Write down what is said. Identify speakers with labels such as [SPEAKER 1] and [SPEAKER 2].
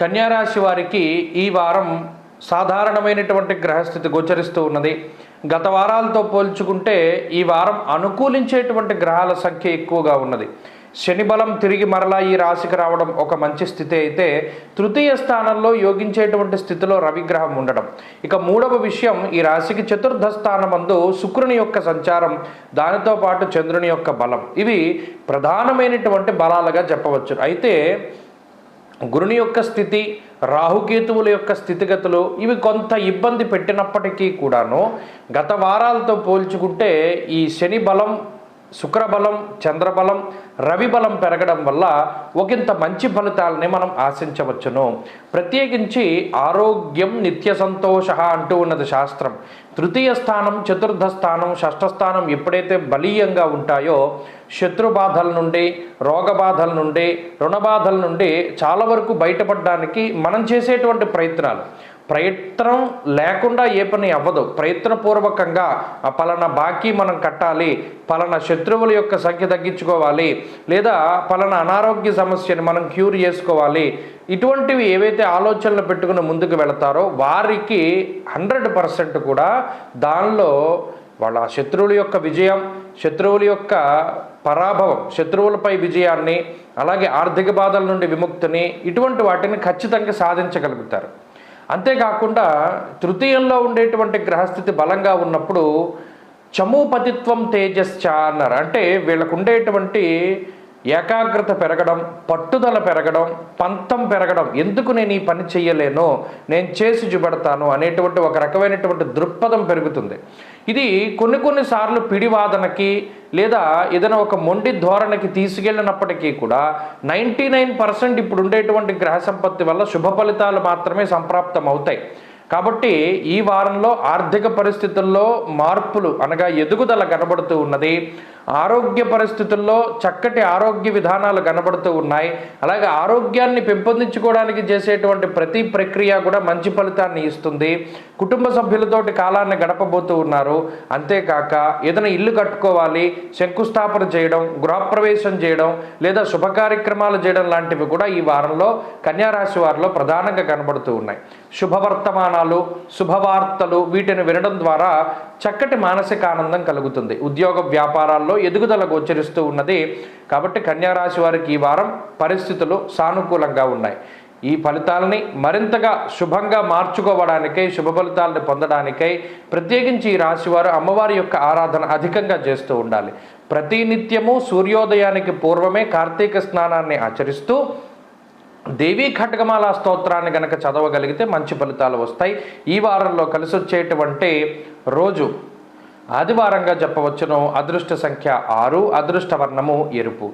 [SPEAKER 1] కన్యారాశి వారికి ఈ వారం సాధారణమైనటువంటి గ్రహస్థితి గోచరిస్తూ ఉన్నది. గత వారాలతో పోల్చుకుంటే ఈ వారం అనుకూలించేటువంటి గ్రహాల సంఖ్య ఎక్కువగా ఉన్నది. శని బలం తిరిగి మరలా ఈ రాశికి రావడం ఒక మంచి స్థితి అయితే తృతీయ స్థానంలో యోగించేటువంటి స్థితిలో రవిగ్రహం ఉండడం. ఇక మూడవ విషయం ఈ రాశికి చతుర్థ స్థానమందు శుక్రుని యొక్క సంచారం దానితో పాటు చంద్రుని యొక్క బలం. ఇవి ప్రధానమైనటువంటి బలాలుగా చెప్పవచ్చు. అయితే గురుని యొక్క స్థితి రాహుకేతువుల యొక్క స్థితిగతులు ఇవి కొంత ఇబ్బంది పెట్టినప్పటికీ కూడాను గత వారాలతో పోల్చుకుంటే ఈ శని బలం శుక్రబలం చంద్రబలం రవిబలం పెరగడం వల్ల ఒకంత మంచి ఫలితాలని మనం ఆశించవచ్చును. ప్రత్యేకించి ఆరోగ్యం నిత్య సంతోష అంటూ ఉన్నది శాస్త్రం. తృతీయ స్థానం చతుర్థ స్థానం షష్ఠ స్థానం ఎప్పుడైతే బలీయంగా ఉంటాయో శత్రు బాధల నుండి రోగ బాధల నుండి రుణ బాధల నుండి చాలా వరకు బయటపడడానికి మనం చేసేటువంటి ప్రయత్నాలు. ప్రయత్నం లేకుండా ఏ పని అవ్వదు. ప్రయత్నపూర్వకంగా ఆ పలానా బాకీ మనం కట్టాలి పలానా శత్రువుల యొక్క సంఖ్య తగ్గించుకోవాలి లేదా పలానా అనారోగ్య సమస్యని మనం క్యూర్ చేసుకోవాలి. ఇటువంటివి ఏవైతే ఆలోచనలు పెట్టుకుని ముందుకు వెళతారో వారికి హండ్రెడ్ పర్సెంట్ కూడా దానిలో వాళ్ళ శత్రువుల యొక్క విజయం శత్రువుల యొక్క పరాభవం శత్రువులపై విజయాన్ని అలాగే ఆర్థిక బాధల నుండి విముక్తిని ఇటువంటి వాటిని ఖచ్చితంగా సాధించగలుగుతారు. అంతేకాకుండా తృతీయంలో ఉండేటువంటి గ్రహస్థితి బలంగా ఉన్నప్పుడు చమూపతిత్వం తేజశ్చ అన్నారు. అంటే వీళ్ళకు ఉండేటువంటి ఏకాగ్రత పెరగడం పట్టుదల పెరగడం పంతం పెరగడం ఎందుకు నేను ఈ పని చేయలేను నేను చేసి చూపెడతాను అనేటువంటి ఒక రకమైనటువంటి దృక్పథం పెరుగుతుంది. ఇది కొన్ని కొన్నిసార్లు పిడివాదనకి లేదా ఏదైనా ఒక మొండి ధోరణికి తీసుకెళ్ళినప్పటికీ కూడా నైంటీ నైన్ పర్సెంట్ ఇప్పుడు ఉండేటువంటి గ్రహ సంపత్తి వల్ల శుభ ఫలితాలు మాత్రమే సంప్రాప్తం అవుతాయి కాబట్టి ఈ వారంలో ఆర్థిక పరిస్థితుల్లో మార్పులు అనగా ఎదుగుదల కనబడుతూ ఉన్నది. ఆరోగ్య పరిస్థితుల్లో చక్కటి ఆరోగ్య విధానాలు కనబడుతూ ఉన్నాయి. అలాగే ఆరోగ్యాన్ని పెంపొందించుకోవడానికి చేసేటువంటి ప్రతి ప్రక్రియ కూడా మంచి ఫలితాన్ని ఇస్తుంది. కుటుంబ సభ్యులతోటి కాలాన్ని గడపబోతూ ఉన్నారు. అంతేకాక ఏదైనా ఇల్లు కట్టుకోవాలి శంకుస్థాపన చేయడం గృహప్రవేశం చేయడం లేదా శుభ కార్యక్రమాలు చేయడం లాంటివి కూడా ఈ వారంలో కన్యారాశి వారిలో ప్రధానంగా కనబడుతూ ఉన్నాయి. శుభవర్తమానాలు శుభవార్తలు వీటిని వినడం ద్వారా చక్కటి మానసిక ఆనందం కలుగుతుంది. ఉద్యోగ వ్యాపారాల్లో ఎదుగుదల గోచరిస్తూ ఉన్నది. కాబట్టి కన్యారాశి వారికి ఈ వారం పరిస్థితులు సానుకూలంగా ఉన్నాయి. ఈ ఫలితాలని మరింతగా శుభంగా మార్చుకోవడానికై శుభ ఫలితాలను పొందడానికై ప్రత్యేకించి ఈ రాశివారు అమ్మవారి యొక్క ఆరాధన అధికంగా చేస్తూ ఉండాలి. ప్రతినిత్యము సూర్యోదయానికి పూర్వమే కార్తీక స్నానాన్ని ఆచరిస్తూ దేవీ ఖడ్గమాల స్తోత్రాన్ని గనక చదవగలిగితే మంచి ఫలితాలు వస్తాయి. ఈ వారంలో కలిసి వచ్చేటువంటి రోజు ఆదివారంగా చెప్పవచ్చును అదృష్ట సంఖ్య ఆరు. అదృష్ట వర్ణము ఎరుపు.